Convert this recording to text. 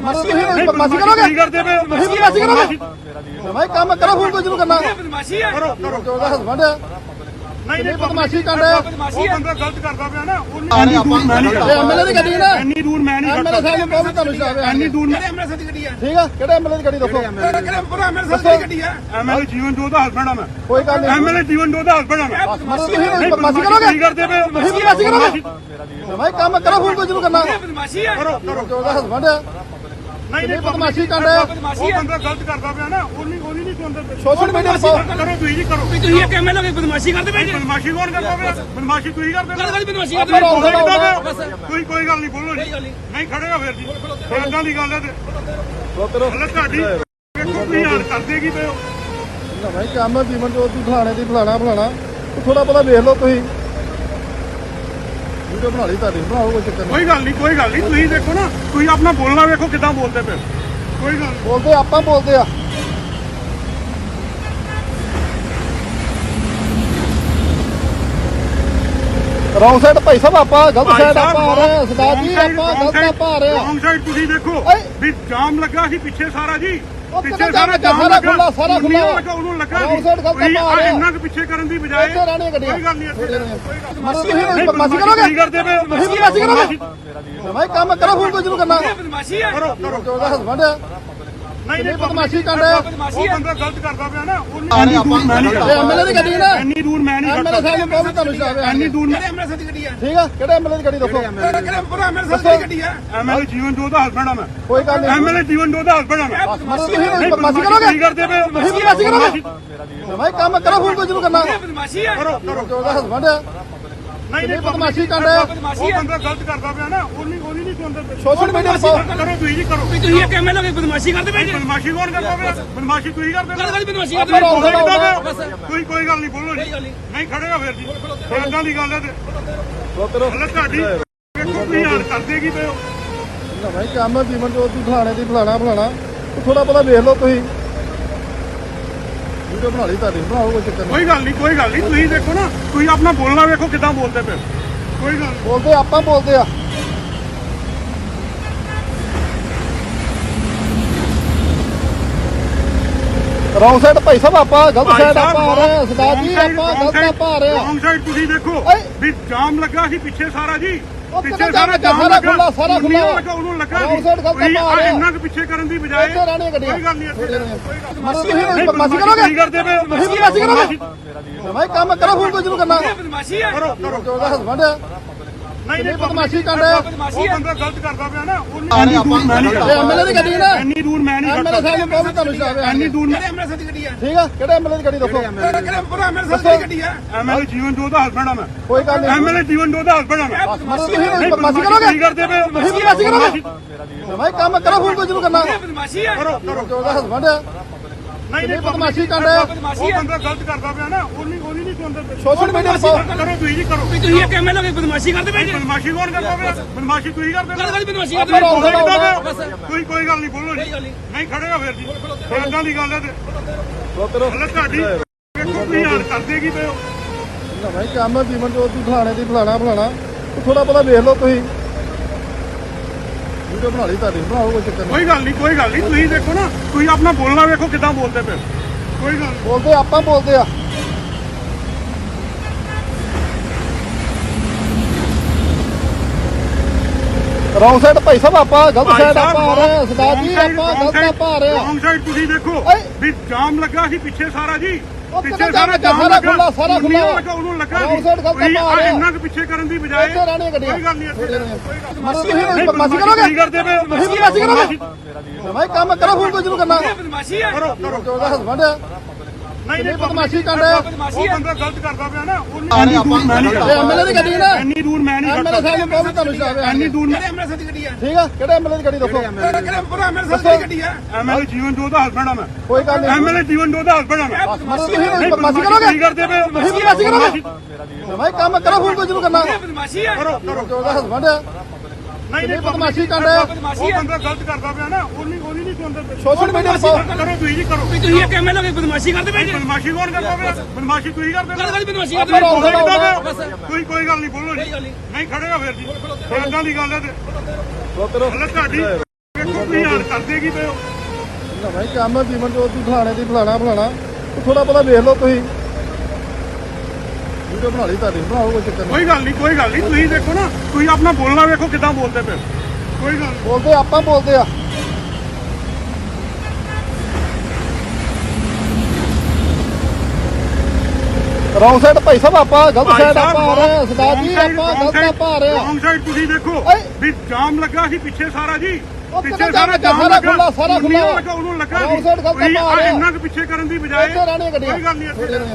ਬਦਮਾਸ਼ੀ ਕਰੋਗੇ? ਕੀ ਕਰਦੇ ਪਏ ਹੋ? ਤੁਸੀਂ ਬਦਮਾਸ਼ੀ ਕਰੋਗੇ? ਭਾਈ ਕੰਮ ਕਰੋ ਹੁਣ ਕੁਝ ਕਰਨਾ। ਬਦਮਾਸ਼ੀ ਹੈ ਕਰੋ ਕਰੋ। ਉਹਦਾ ਹਸਬੰਡ ਹੈ। ਨਹੀਂ ਨਹੀਂ ਬਦਮਾਸ਼ੀ ਕਰ ਰਿਹਾ ਉਹ ਬੰਦਾ ਗਲਤ ਕਰਦਾ ਪਿਆ ਨਾ। ਉਹਨੂੰ ਦੂਰ ਮੈਂ ਨਹੀਂ ਇਹ ਐਮਐਲਏ ਦੀ ਗੱਡੀ ਨਾ ਐਨੀ ਦੂਰ ਮੈਂ ਨਹੀਂ ਐਮਐਲਏ ਸਾਹਿਬ ਵੀ ਤੁਹਾਨੂੰ ਸ਼ਰਾਬ ਹੈ ਐਨੀ ਦੂਰ ਕਿਹੜੇ ਅੰਮ੍ਰਿਤਸਰ ਦੀ ਗੱਡੀ ਹੈ ਠੀਕ ਆ? ਕਿਹੜੇ ਐਮਐਲਏ ਦੀ ਗੱਡੀ ਦੱਸੋ? ਕਿਹੜੇ ਪੂਰਾ ਅੰਮ੍ਰਿਤਸਰ ਦੀ ਗੱਡੀ? ਹੈ ਐਮਐਲਏ ਜੀਵਨ ਜੋਤ ਦਾ ਹਸਬੰਡ ਆ ਮੈਂ। ਕੋਈ ਗੱਲ ਨਹੀਂ। ਐਮਐਲਏ ਜੀਵਨ ਜੋਤ ਦਾ ਹਸਬੰਡ ਆ ਮੈਂ। ਬਦਮਾਸ਼ੀ ਕਰੋਗੇ? ਕੀ ਕਰਦੇ ਪਏ ਹੋ? ਬਦਮਾਸ਼ੀ ਕਰੋਗੇ? ਭਾਈ ਕੰਮ ਕਰੋ ਹੁਣ ਕੁਝ ਨੂੰ ਕਰਨਾ। ਬਦਮਾਸ਼ੀ ਹੈ ਕਰੋ ਕਰੋ। ਉਹਦਾ ਹਸਬੰਡ ਹੈ। ਨਹੀਂ ਨਹੀਂ ਬਦਮਾਸ਼ੀ ਕਰ ਰਿਹਾ ਉਹ ਬੰਦਾ ਗਲਤ ਕਰਦਾ ਪਿਆ ਨਾ ਉਹਨੀ ਉਹਨੀ ਨਹੀਂ ਸੁਣਦੇ। ਸੋਸ਼ਲ ਮੀਡੀਆ ਤੇ ਪਾਓ ਕਰੋ ਤੁਸੀਂ ਜੀ ਕਰੋ। ਤੁਸੀਂ ਇਹ ਐਮਐਲਏ ਦੀ ਬਦਮਾਸ਼ੀ ਕਰਦੇ ਪਏ ਬਦਮਾਸ਼ੀ ਕੌਣ ਕਰਦਾ ਪਿਆ? ਬਦਮਾਸ਼ੀ ਤੁਸੀਂ ਕਰਦੇ ਗੱਲ ਪਏ ਗੱਲ ਬਦਮਾਸ਼ੀ ਕਰਦੇ ਪਏ ਹੋ। ਕੋਈ ਕੋਈ ਗੱਲ ਨਹੀਂ ਬੋਲੋ ਜੀ। ਨਹੀਂ। ਖੜੇਗਾ ਫਿਰ ਜੀ। ਇਦਾਂ ਦੀ ਗੱਲ ਹੈ ਤੇ। ਹਲੇ ਤੁਹਾਡੀ ਵੇਖੋ ਤੁਸੀਂ ਹਾਲ ਕਰਦੇ ਕੀ ਪਏ ਹੋ। ਨਾ ਭਾਈ ਕੰਮ ਜੀਵਨ ਜੋਤ ਦੀ ਫਲਾਣੇ ਦੀ ਫਲਾਣਾ ਫਲਾਣਾ। ਥੋੜਾ ਬਹੁਤਾ ਵੇਖ ਲਓ ਤੁਸੀਂ। ਵੀਡੀਓ ਬਣਾ ਲਈ ਤੁਹਾਡੀ ਬਣਾਓ ਕੋਈ ਚੱਕਰ ਨਹੀਂ ਕੋਈ ਗੱਲ ਨਹੀਂ ਕੋਈ ਗੱਲ ਨਹੀਂ ਤੁਸੀਂ ਦੇਖੋ ਨਾ ਤੁਸੀਂ ਆਪਣਾ ਬੋਲਣਾ ਵੇਖੋ ਕਿੱਦਾਂ ਬੋਲਦੇ ਪਏ ਹੋ। ਕੋਈ ਗੱਲ ਨੀ। ਬੋਲਦੇ ਆਪਾਂ ਬੋਲਦੇ ਆ ਰੌਂਗ ਸਾਈਡ ਭਾਈ ਸਾਹਿਬ ਆਪਾਂ ਗਲਤ ਭਾਈ ਸਾਈਡ ਸਾਹਿਬ, ਆਪਾਂ ਆ ਰਹੇ ਹਾਂ ਸਰਦਾਰ wrong ਜੀ side, ਆਪਾਂ wrong ਗਲਤ side, ਆਪਾਂ ਆ ਰਹੇ ਹਾਂ wrong side ਤੁਸੀਂ ਦੇਖੋ ਓਏ। ਵੀ ਜਾਮ ਲੱਗਾ ਸੀ ਪਿੱਛੇ ਸਾਰਾ ਜੀ ਉਹ ਪਿੱਛੇ ਸਾਰਾ ਜਾਮ ਲੱਗਾ? ਸਾਰਾ ਖੁੱਲਾ, ਸਾਰਾ ਉਹਨੂੰ ਖੁੱਲਾ। ਲੱਗਾ ਹਾਂ। ਇੰਨਾ ਕੁ ਪਿੱਛੇ ਕਰਨ ਦੀ ਬਜਾਏ ਇੱਥੇ ਰਹਿਣੀਆਂ ਗੱਡੀਆਂ। ਕੋਈ ਗੱਲ ਨਹੀਂ ਇੱਥੇ ਬਦਮਾਸ਼ੀ ਕਰੋਗੇ? ਕੀ ਕਰਦੇ ਪਏ ਬਦਮਾਸ਼ੀ ਕਰੋਗੇ? ਭਾਈ ਕੰਮ ਕਰੋ ਹੁਣ ਕੁਝ ਨੂੰ ਕਰਨਾ। ਬਦਮਾਸ਼ੀ ਹੈ ਕਰੋ ਕਰੋ। ਹਸਬੰਡ ਹੈ। ਨਹੀਂ ਨਹੀਂ ਬਦਮਾਸ਼ੀ ਕਰ ਰਿਹਾ ਉਹ ਬੰਦਾ ਗਲਤ ਕਰਦਾ ਪਿਆ ਨਾ ਉਹਨੂੰ ਦੂਰ ਮੈਂ ਨਹੀਂ ਇਹ ਐਮਐਲਏ ਦੀ ਗੱਡੀ ਨਾ। ਐਨੀ ਦੂਰ ਮੈਂ ਨਹੀਂ ਐਮਐਲਏ ਸਾਹਿਬ ਨੂੰ ਕਹੋ ਵੀ ਤੁਹਾਨੂੰ ਸ਼ਰਾਬ ਹੈ ਐਨੀ ਦੂਰ ਕਿਹੜੇ ਅੰਮ੍ਰਿਤਸਰ ਦੀ ਗੱਡੀ ਹੈ ਠੀਕ ਆ ਕਿਹੜੇ ਐਮਐਲਏ ਦੀ ਗੱਡੀ ਦੱਸੋ? ਕਿਹੜੇ ਪੂਰਾ ਅੰਮ੍ਰਿਤਸਰ ਦੀ ਗੱਡੀ ਹੈ ਐਮਐਲਏ ਜੀਵਨ ਜੋਤ ਦਾ ਹਸਬੰਡ ਆ ਮੈਂ। ਕੋਈ ਗੱਲ ਨਹੀਂ। ਐਮਐਲਏ ਜੀਵਨ ਜੋਤ ਦਾ ਹਸਬੰਡ ਆ ਮੈਂ। ਤੁਸੀਂ ਬਦਮਾਸ਼ੀ ਕਰੋਗੇ? ਕੀ ਕਰਦੇ ਪਏ। ਬਦਮਾਸ਼ੀ ਕਰੋਗੇ? ਭਾਈ ਕੰਮ ਕਰੋ ਹੁਣ ਕੁਝ ਨੂੰ ਕਰਨਾ। ਬਦਮਾਸ਼ੀ ਹੈ। ਕਰੋ ਕਰੋ। ਜੋ ਉਹਦਾ ਹਸਬੰਡ ਹੈ ਨਹੀਂ ਨਹੀਂ ਬਦਮਾਸ਼ੀ ਕਰ ਰਿਹਾ ਉਹ ਬੰਦਾ ਗਲਤ ਕਰਦਾ ਪਿਆ ਨਾ ਉਹਨੀ ਉਹਨੀ ਨਹੀਂ ਸੁਣਦੇ ਪਏ। ਸੋਸ਼ਲ ਮੀਡੀਆ ਤੇ ਕਰੋ ਤੁਸੀਂ ਜੀ ਕਰੋ। ਤੁਸੀਂ ਇਹ ਐਮਐਲਏ ਦੀ ਬਦਮਾਸ਼ੀ ਕਰਦੇ ਪਏ ਬਦਮਾਸ਼ੀ ਕੌਣ ਕਰਦਾ ਪਿਆ? ਬਦਮਾਸ਼ੀ ਤੁਸੀਂ ਕਰਦੇ ਗੱਲ ਪਏ ਗੱਲ ਬਦਮਾਸ਼ੀ ਕਰਦੇ ਪਏ। ਕੋਈ ਕੋਈ ਗੱਲ ਨਹੀਂ ਬੋਲੋ ਜੀ। ਨਹੀਂ। ਖੜੇਗਾ ਫਿਰ ਜੀ। ਇਦਾਂ ਦੀ ਗੱਲ ਹੈ ਤੇ ਹਲੇ ਤੁਹਾਡੀ ਵੇਖੋ ਤੁਸੀਂ ਹਾਲ ਕਰਦੇ ਕੀ ਪਏ ਹੋ। ਨਾ ਭਾਈ ਕੰਮ ਜੀਵਨ ਜੋਤ ਦੀ ਫਲਾਣੇ ਦੀ ਫਲਾਣਾ ਫਲਾਣਾ। ਥੋੜਾ ਬਹੁਤਾ ਵੇਖ ਲਓ ਤੁਸੀਂ। ਵੀਡੀਓ ਬਣਾ ਲਈ ਤੁਹਾਡੀ ਬਣਾਓ ਕੋਈ ਚੱਕਰ ਨਹੀਂ ਕੋਈ ਗੱਲ ਨਹੀਂ ਕੋਈ ਗੱਲ ਨਹੀਂ ਤੁਸੀਂ ਦੇਖੋ ਨਾ ਤੁਸੀਂ ਆਪਣਾ ਬੋਲਣਾ ਵੇਖੋ ਕਿੱਦਾਂ ਬੋਲਦੇ ਪਏ ਹੋ। ਕੋਈ ਗੱਲ ਨੀ। ਬੋਲਦੇ ਆਪਾਂ ਬੋਲਦੇ ਆ ਰੌਂਗ ਸਾਈਡ ਭਾਈ ਸਾਹਿਬ ਆਪਾਂ ਗਲਤ ਭਾਈ ਸਾਈਡ ਸਾਹਿਬ, ਆਪਾਂ ਆ ਰਹੇ ਹਾਂ ਸਰਦਾਰ wrong ਜੀ side, ਆਪਾਂ wrong ਗਲਤ side, ਆਪਾਂ ਆ ਰਹੇ ਹਾਂ wrong side ਤੁਸੀਂ ਦੇਖੋ ਓਏ। ਵੀ ਜਾਮ ਲੱਗਾ ਸੀ ਪਿੱਛੇ ਸਾਰਾ ਜੀ ਉਹ ਪਿੱਛੇ ਸਾਰਾ ਜਾਮ ਲੱਗਾ? ਸਾਰਾ ਖੁੱਲਾ। ਲੱਗਾ ਉਹਨੂੰ ਲੱਗਾ ਆਪਾਂ ਆ। ਇੰਨਾ ਕੁ ਪਿੱਛੇ ਕਰਨ ਦੀ ਬਜਾਏ ਕੋਈ ਗੱਲ ਨਹੀਂ ਇੱਥੇ ਬਦਮਾਸ਼ੀ ਕਰੋਗੇ? ਕੀ ਕਰਦੇ ਪਏ ਬਦਮਾਸ਼ੀ ਕਰੋਗੇ? ਭਾਈ ਕੰਮ ਕਰੋ ਹੁਣ ਕੁਝ ਨੂੰ ਕਰਨਾ। ਕਰੋ ਕਰੋ। ਹਸਬੰਡ ਨਹੀਂ ਨਹੀਂ ਬਦਮਾਸ਼ੀ ਕਰ ਰਿਹਾ ਉਹ ਬੰਦਾ ਗਲਤ ਕਰਦਾ ਪਿਆ ਨਾ ਉਹਨੂੰ ਦੂਰ ਮੈਂ ਨਹੀਂ ਇਹ ਐਮਐਲਏ ਦੀ ਗੱਡੀ ਨਾ ਐਨੀ ਦੂਰ ਮੈਂ ਨਹੀਂ ਐਮਐਲਏ ਸਾਹਿਬ ਨੂੰ ਵੀ ਤੁਹਾਨੂੰ ਸ਼ਰਾਬ ਹੈ ਐਨੀ ਦੂਰ ਕਿਹੜੇ ਅੰਮ੍ਰਿਤਸਰ ਦੀ ਗੱਡੀ ਹੈ ਠੀਕ ਆ ਕਿਹੜੇ ਐਮਐਲਏ ਦੀ ਗੱਡੀ ਦੱਸੋ ਕਿਹੜੇ ਪੂਰਾ ਅੰਮ੍ਰਿਤਸਰ ਦੀ ਗੱਡੀ ਹੈ ਐਮਐਲਏ ਜੀਵਨ ਜੋਤ ਦਾ ਹਸਬੰਡ ਆ ਮੈਂ ਕੋਈ ਗੱਲ ਨਹੀਂ ਐਮਐਲਏ ਜੀਵਨ ਜੋਤ ਦਾ ਹਸਬੰਡ ਆ ਮੈਂ ਤੁਸੀਂ ਬਦਮਾਸ਼ੀ ਕਰੋਗੇ ਕੀ ਕਰਦੇ ਪਏ ਹੋ? ਤੁਸੀਂ ਬਦਮਾਸ਼ੀ ਕਰੋਗੇ ਭਾਈ ਕੰਮ ਕਰੋ ਹੁਣ ਕੁਝ ਨੂੰ ਕਰਨਾ ਬਦਮਾਸ਼ੀ ਹੈ ਕਰੋ ਕਰੋ ਜੋ ਉਹਦਾ ਹਸਬੰਡ ਹੈ ਨਹੀਂ ਨਹੀਂ ਬਦਮਾਸ਼ੀ ਕਰ ਰਿਹਾ ਉਹ ਬੰਦਾ ਗਲਤ ਕਰਦਾ ਪਿਆ ਨਾ ਉਹਨੀ ਉਹਨੀ ਨਹੀਂ ਸੁਣਦੇ। ਸੋਸ਼ਲ ਮੀਡੀਆ ਤੇ ਪਾਓ ਕਰੋ ਤੁਸੀਂ ਜੀ ਕਰੋ। ਤੁਸੀਂ ਇਹ ਐਮਐਲਏ ਦੀ ਬਦਮਾਸ਼ੀ ਕਰਦੇ ਪਏ ਬਦਮਾਸ਼ੀ ਕੌਣ ਕਰਦਾ ਪਿਆ? ਬਦਮਾਸ਼ੀ ਤੁਸੀਂ ਕਰਦੇ ਗੱਲ ਪਏ ਗੱਲ ਬਦਮਾਸ਼ੀ ਕਰਦੇ ਪਏ ਕੋਈ ਕੋਈ ਗੱਲ ਨਹੀਂ ਬੋਲੋ ਜੀ। ਗੱਲ ਨਹੀਂ। ਨਹੀਂ ਖੜੇਗਾ ਫਿਰ ਜੀ। ਇਦਾਂ ਦੀ ਗੱਲ ਹੈ ਤੇ ਹਲੇ ਤੁਹਾਡੀ ਵੇਖੋ ਤੁਸੀਂ ਹਾਲ ਕਰਦੇ ਕੀ ਪਏ ਹੋ। ਭਾਈ ਕੰਮ ਜੀਵਨ ਜੋਤ ਦੀ ਫਲਾਣੇ ਦੀ ਫਲਾਣਾ ਫਲਾਣਾ। ਥੋੜਾ ਬਹੁਤਾ ਵੇਖ ਲਓ ਤੁਸੀਂ। ਵੀਡੀਓ ਬਣਾ ਲਈ ਤੁਹਾਡੀ ਬਣਾਓ ਕੋਈ ਚੱਕਰ ਨਹੀਂ ਕੋਈ ਗੱਲ ਨੀ ਕੋਈ ਗੱਲ ਨਹੀਂ ਤੁਸੀਂ ਦੇਖੋ ਨਾ ਤੁਸੀਂ ਆਪਣਾ ਬੋਲਣਾ ਵੇਖੋ ਕਿੱਦਾਂ ਬੋਲਦੇ ਪਏ ਹੋ। ਕੋਈ ਗੱਲ ਨੀ। ਬੋਲਦੇ ਆਪਾਂ ਬੋਲਦੇ ਆ ਰੌਂਗ ਸਾਈਡ ਭਾਈ ਸਾਹਿਬ ਆਪਾਂ ਗਲਤ ਭਾਈ ਸਾਈਡ ਸਾਹਿਬ, ਆਪਾਂ ਆ ਰਹੇ ਹਾਂ ਸਰਦਾਰ wrong ਜੀ side, ਆਪਾਂ wrong ਗਲਤ side, ਆਪਾਂ ਆ ਰਹੇ ਹਾਂ wrong side ਤੁਸੀਂ ਦੇਖੋ ਓਏ। ਵੀ ਜਾਮ ਲੱਗਾ ਸੀ ਪਿੱਛੇ ਸਾਰਾ ਜੀ ਉਹ ਪਿੱਛੇ ਸਾਰਾ ਜਾਮ ਲੱਗਾ? ਸਾਰਾ ਖੁੱਲਾ, ਸਾਰਾ ਉਹਨੂੰ। ਲੱਗਾ ਹਾਂ। ਇੰਨਾ ਕੁ ਪਿੱਛੇ ਕਰਨ ਦੀ ਬਜਾਏ ਇੱਥੇ ਰਹਿਣੀਆਂ ਗੱਡੀਆਂ। ਕੋਈ ਗੱਲ ਨਹੀਂ ਇੱਥੇ ਬਦਮਾਸ਼ੀ ਕਰੋਗੇ? ਕੀ ਕਰਦੇ ਪਏ। ਬਦਮਾਸ਼ੀ ਕਰੋਗੇ? ਭਾਈ ਕੰਮ ਕਰੋ ਹੁਣ ਕੁਝ ਨੂੰ ਕਰਨਾ। ਕਰੋ ਕਰੋ। ਹਸਬੰਡ ਨਹੀਂ ਨਹੀਂ ਬਦਮਾਸ਼ੀ ਕਰ ਰਿਹਾ ਉਹ ਬੰਦਾ ਗਲਤ ਕਰਦਾ ਪਿਆ ਨਾ ਉਹਨੂੰ ਦੂਰ ਮੈਂ ਨਹੀਂ ਇਹ ਐਮਐਲਏ ਦੀ ਗੱਡੀ ਨਾ। ਐਨੀ ਦੂਰ ਮੈਂ ਨਹੀਂ ਐਮਐਲਏ ਸਾਹਿਬ ਨੂੰ ਕਹੋ ਵੀ ਤੁਹਾਨੂੰ ਸ਼ਰਾਬ ਹੈ ਐਨੀ ਦੂਰ ਕਿਹੜੇ ਅੰਮ੍ਰਿਤਸਰ ਦੀ ਗੱਡੀ ਹੈ ਠੀਕ ਆ ਕਿਹੜੇ ਐਮਐਲਏ ਦੀ ਗੱਡੀ ਦੱਸੋ? ਕਿਹੜੇ ਪੂਰਾ ਅੰਮ੍ਰਿਤਸਰ ਦੀ ਗੱਡੀ ਹੈ ਐਮਐਲਏ ਜੀਵਨ ਜੋਤ ਦਾ ਹਸਬੰਡ ਆ ਮੈਂ। ਕੋਈ ਗੱਲ ਨਹੀਂ। ਐਮਐਲਏ ਜੀਵਨ ਜੋਤ ਦਾ ਹਸਬੰਡ ਆ ਮੈਂ। ਤੁਸੀਂ ਬਦਮਾਸ਼ੀ ਕਰੋਗੇ? ਕੀ ਕਰਦੇ ਪਏ। ਬਦਮਾਸ਼ੀ ਕਰੋਗੇ? ਭਾਈ ਕੰਮ ਕਰੋ ਹੁਣ ਕੁਝ ਨੂੰ ਕਰਨਾ। ਬਦਮਾਸ਼ੀ ਹੈ। ਕਰੋ ਕਰੋ। ਜੋ ਉਹਦਾ ਹਸਬੰਡ ਹੈ ਨਹੀਂ ਨਹੀਂ ਬਦਮਾਸ਼ੀ ਕਰ ਰਿਹਾ ਉਹ ਬੰਦਾ ਗਲਤ ਕਰਦਾ ਪਿਆ ਨਾ ਉਹਨੀ ਉਹਨੀ ਨਹੀਂ ਸੁਣਦੇ ਪਏ। ਸੋਸ਼ਲ ਮੀਡੀਆ ਤੇ ਕਰੋ ਤੁਸੀਂ ਜੀ ਕਰੋ। ਤੁਸੀਂ ਇਹ ਐਮਐਲਏ ਦੀ ਬਦਮਾਸ਼ੀ ਕਰਦੇ ਪਏ ਬਦਮਾਸ਼ੀ ਕੌਣ ਕਰਦਾ ਪਿਆ? ਬਦਮਾਸ਼ੀ ਤੁਸੀਂ ਕਰਦੇ ਗੱਲ ਪਏ ਗੱਲ ਬਦਮਾਸ਼ੀ ਕਰਦੇ ਪਏ ਕੋਈ ਕੋਈ ਗੱਲ ਨਹੀਂ ਬੋਲੋ ਜੀ। ਨਹੀਂ। ਖੜੇਗਾ ਫਿਰ ਜੀ। ਇਦਾਂ ਦੀ ਗੱਲ ਹੈ ਤੇ ਹਲੇ ਤੁਹਾਡੀ ਵੇਖੋ ਤੁਸੀਂ ਯਾਰ ਕਰਦੇ ਕੀ ਪਏ ਹੋ। ਨਵਾਂ ਹੀ ਕੰਮ ਜੀਵਨ ਜੋਤ ਦੀ ਫਲਾਣੇ ਦੀ ਫਲਾਣਾ ਫਲਾਣਾ। ਥੋੜਾ ਬਹੁਤਾ ਵੇਖ ਲਓ ਤੁਸੀਂ। ਵੀਡੀਓ ਬਣਾ ਲਈ ਤੁਹਾਡੀ ਬਣਾਓ ਕੋਈ ਚੱਕਰ ਨਹੀਂ ਕੋਈ ਗੱਲ ਨਹੀਂ ਕੋਈ ਗੱਲ ਨਹੀਂ ਤੁਸੀਂ ਦੇਖੋ ਨਾ ਤੁਸੀਂ ਆਪਣਾ ਬੋਲਣਾ ਵੇਖੋ ਕਿੱਦਾਂ ਬੋਲਦੇ ਪਏ ਹੋ। ਕੋਈ ਗੱਲ। ਬੋਲਦੇ ਆਪਾਂ ਬੋਲਦੇ ਆ ਰੌਂਗ ਸਾਈਡ ਭਾਈ ਸਾਹਿਬ ਆਪਾਂ ਗਲਤ ਭਾਈ ਸਾਈਡ ਸਾਹਿਬ, ਆਪਾਂ ਆ ਰਹੇ ਹਾਂ ਸਰਦਾਰ wrong ਜੀ side, ਆਪਾਂ wrong ਗਲਤ side, ਆਪਾਂ ਆ ਰਹੇ ਹਾਂ wrong side ਤੁਸੀਂ ਦੇਖੋ ਓਏ। ਵੀ ਜਾਮ ਲੱਗਾ ਸੀ ਪਿੱਛੇ ਸਾਰਾ ਜੀ ਉਹ ਪਿੱਛੇ ਕਿਹੜਾ ਸਾਰਾ ਜਾਮ ਲੱਗਾ? ਸਾਰਾ ਖੁੱਲਾ, ਸਾਰਾ ਉਹਨੂੰ ਖੁੱਲਾ। ਲੱਗਾ ਉਹਨੂੰ ਲੱਗਾ Wrong side ਗਲਤ ਤੁਸੀਂ ਆਪਾਂ ਆ ਰਹੇ ਹਾਂ। ਇੰਨਾ ਕੁ ਪਿੱਛੇ ਕਰਨ ਦੀ ਬਜਾਏ ਇੱਥੇ ਰਹਿਣੀਆਂ ਗੱਡੀਆਂ। ਕੋਈ ਗੱਲ ਨਹੀਂ ਇੱਥੇ। ਕੋਈ ਗੱਲ